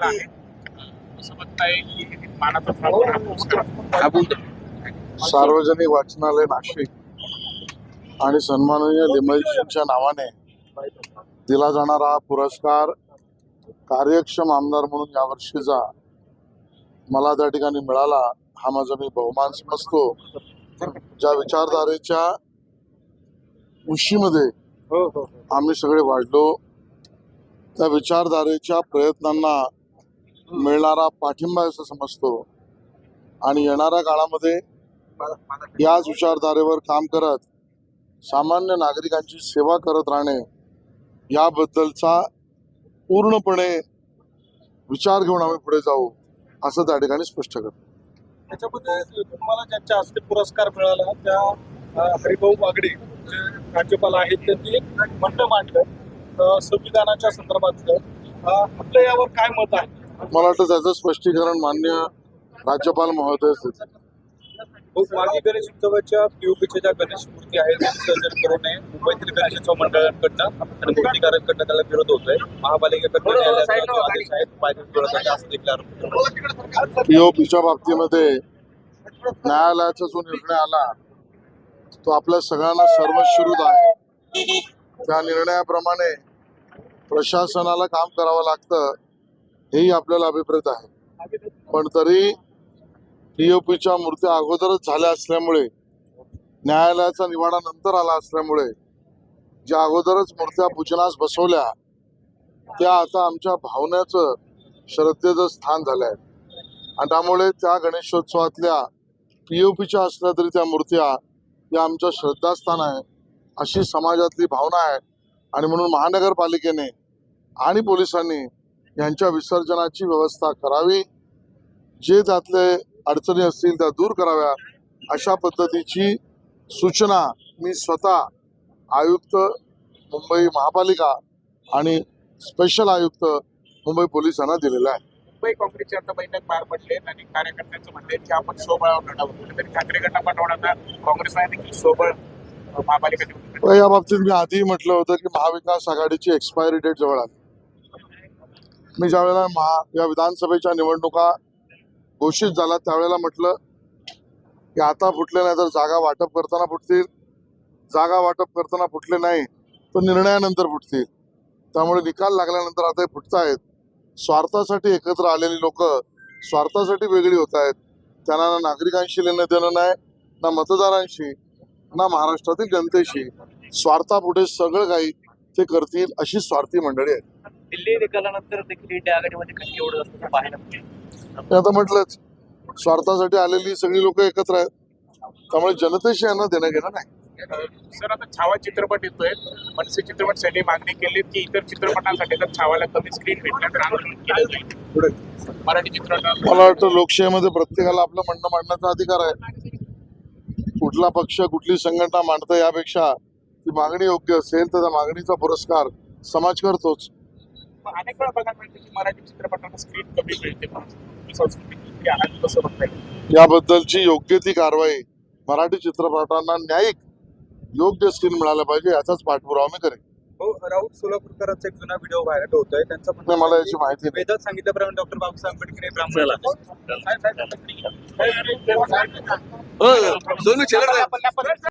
झालेला आहे. असं म्हणताय की मानाचा फळा हा पुरस्कार सार्वजनिक वाचनालय नाशिक आणि सन्माननीय लिमलजींच्या नावाने दिला जाणारा हा पुरस्कार कार्यक्षम आमदार म्हणून यावर्षीचा मला त्या ठिकाणी मिळाला. हा माझा मी बहुमान समजतो. ज्या विचारधारेच्या उशीमध्ये आम्ही सगळे वाढलो त्या विचारधारेच्या प्रयत्नांना मिळणारा पाठिंबा असं समजतो. आणि येणाऱ्या काळामध्ये याच विचारधारेवर काम करत सामान्य नागरिकांची सेवा करत राहणे याबद्दलचा पूर्णपणे विचार घेऊन आम्ही पुढे जाऊ असं त्या ठिकाणी स्पष्ट करतो. त्याच्यामध्ये तुम्हाला ज्यांच्या हस्ते पुरस्कार मिळाला त्या हरिभाऊ बागडे जे राज्यपाल आहेत त्यांनी एक म्हणणं मांडलं संविधानाच्या संदर्भातलं. आपलं यावर काय मत आहे? मला वाटतं त्याचं स्पष्टीकरण मान्य राज्यपाल महोदय. खूप मागे गणेश उत्सवाच्या पीओपीच्या ज्या गणेश मूर्ती आहेत त्या विसर्जन करू नये मुंबईतील गणेशोत्सव मंडळांकडनं आणि मूर्तीकारांकडनं त्याला विरोध महापालिकेकडनं होतोय. पीओपीच्या बाबतीमध्ये न्यायालयाचा जो निर्णय आला तो आपल्या सगळ्यांना सर्वश्रुत आहे त्या निर्णयाप्रमाणे प्रशासनाला काम करावं लागतं हेही आपल्याला अभिप्रेत आहे. पण तरी टीओपीच्या मूर्त्या अगोदरच झाल्या असल्यामुळे न्यायालयाचा निवाडा नंतर आला असल्यामुळे ज्या अगोदरच मूर्त्या पूजनास बसवल्या त्या आता आमच्या भावनेचं श्रद्धेचं स्थान झालं आहे आणि त्यामुळे त्या गणेशोत्सवातल्या पीओपीच्या असल्या तरी त्या मूर्त्या या आमच्या श्रद्धास्थान आहे अशी समाजातली भावना आहे. आणि म्हणून महानगरपालिकेने आणि पोलिसांनी यांच्या विसर्जनाची व्यवस्था करावी. जे त्यातले अडचणी असतील त्या दूर कराव्या अशा पद्धतीची सूचना मी स्वतः आयुक्त मुंबई महापालिका आणि स्पेशल आयुक्त मुंबई पोलिसांना दिलेला आहे. मुंबई काँग्रेसची आता बैठक पार पडली आणि कार्यकर्त्यांचं म्हणणं आहे की आपण सोबळावर लढावं कुठेतरी ठाकरे गटापाठवून आता काँग्रेसला देखील सोबळ महापालिका या बाबतीत मी आधी म्हटलं होतं की महाविकास आघाडीची एक्सपायरी डेट जवळ आली. मी ज्यावेळेला महा या विधानसभेच्या निवडणुका घोषित झाल्या त्यावेळेला म्हटलं की आता फुटले नाही तर जागा वाटप करताना फुटतील. जागा वाटप करताना फुटले नाही तर निर्णयानंतर फुटतील. त्यामुळे निकाल लागल्यानंतर आता हे आहेत स्वार्थासाठी एकत्र आलेली लोक स्वार्थासाठी वेगळी होत आहेत. त्यांना ना नागरिकांशी लेणं देणं नाही ना मतदारांशी ना महाराष्ट्रातील जनतेशी. स्वार्थापुढे सगळं काही ते करतील अशी स्वार्थी मंडळी आहेत. दिल्ली निकालानंतर देखील इंडिया आघाडीमध्ये कधी एवढं असतं पाहायला मिळते आता म्हटलंच स्वार्थासाठी आलेली सगळी लोक एकत्र आहेत. त्यामुळे जनतेशी यांना देणं घेणं नाही. सर आता छावा चित्रपट येतोय. मनसे चित्रपट सैनी मागणी केली की इतर चित्रपटांसाठी जर छावाला कमी स्क्रीन भेटल्या तर आंदोलन केलं जाईल. मराठी चित्रपट. मला वाटतं लोकशाहीमध्ये प्रत्येकाला आपलं म्हणणं मांडण्याचा अधिकार आहे. कुठला पक्ष कुठली संघटना मांडतं यापेक्षा ती मागणी योग्य असेल तर त्या मागणीचा पुरस्कार समाज करतोच. अनेक वेळा बघायला मिळते की मराठी चित्रपटांना स्क्रीन कमी मिळते ही संस्कृती कसं बघता याबद्दलची योग्य ती कारवाई मराठी चित्रपटांना न्यायिक योग्य स्क्रीन मिळायला पाहिजे याचाच पाठपुरावा मी करेन हो राऊत सोलापूरकरांचा एक जुना व्हिडिओ व्हायरल होतोय त्यांचा नाही, मला याची माहिती वेदात सांगितल्याप्रमाणे डॉक्टर बाबासाहेब आंबेडकर हे ब्राह्मण साहेब, साहेब, साहेब.